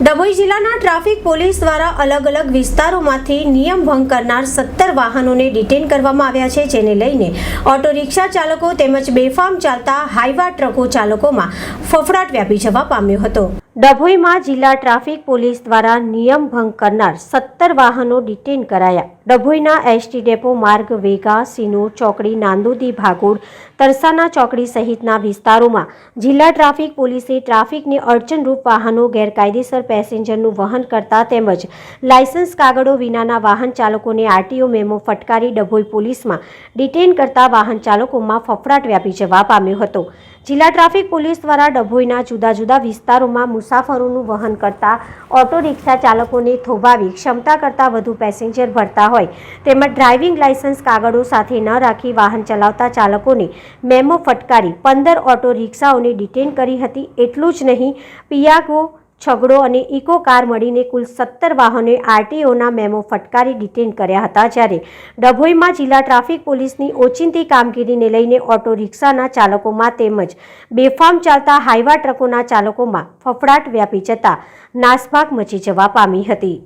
ડભોઈ જિલ્લાના traffic police દ્વારા અલગ અલગ વિસ્તારોમાંથી નિયમ ભંગ કરનાર સત્તર વાહનોને ડિટેન કરવામાં આવ્યા છે, જેને લઈને ઓટો રિક્ષા ચાલકો તેમજ બેફામ ચાલતા હાઈવા ટ્રકો ચાલકોમાં ફફડાટ વ્યાપી જવા પામ્યો હતો. ડભોઈમાં જિલ્લા ટ્રાફિક પોલીસ દ્વારા નિયમ ભંગ કરનાર સત્તર વાહનો ડિટેન કરાયા. ડભોઈના એસટી ડેપો માર્ગ, વેગા સિનોર ચોકડી, નાંદોદી, ભાગોળ, તરસાના ચોકડી સહિતના વિસ્તારોમાં જિલ્લા ટ્રાફિક પોલીસે ટ્રાફિકને અડચણરૂપ વાહનો, ગેરકાયદેસર પેસેન્જરનું વહન કરતા તેમજ લાયસન્સ કાગળો વિનાના વાહન ચાલકોને આરટીઓ મેમો ફટકારી ડભોઈ પોલીસમાં ડિટેન કરતા વાહન ચાલકોમાં ફફડાટ વ્યાપી જવા પામ્યો હતો. જિલ્લા ટ્રાફિક પોલીસ દ્વારા ડભોઈના જુદા જુદા વિસ્તારોમાં મુસાફરોનું વહન કરતા ઓટો રિક્ષા ચાલકોને થોભાવી ક્ષમતા કરતાં વધુ પેસેન્જર ભરતા હોય. તેમજ ડ્રાઇવિંગ લાયસન્સ કાગળો સાથે ન રાખી વાહન ચલાવતા ચાલકોને મેમો ફટકારી પંદર ઓટો રિક્ષાઓને ડિટેન કરી હતી. એટલું જ નહીં, પિયાગો છગડો અને ઇકો કાર મળીને કુલ સત્તર વાહનોએ આરટીઓના મેમો ફટકારી ડિટેન કર્યા હતા જ્યારે ડભોઈમાં જિલ્લા ટ્રાફિક પોલીસની ઓચિંતી કામગીરીને લઈને ઓટો રિક્ષાના ચાલકોમાં તેમજ બેફામ ચાલતા હાઈવા ટ્રકોના ચાલકોમાં ફફડાટ વ્યાપી જતા નાસભાગ મચી જવા પામી હતી.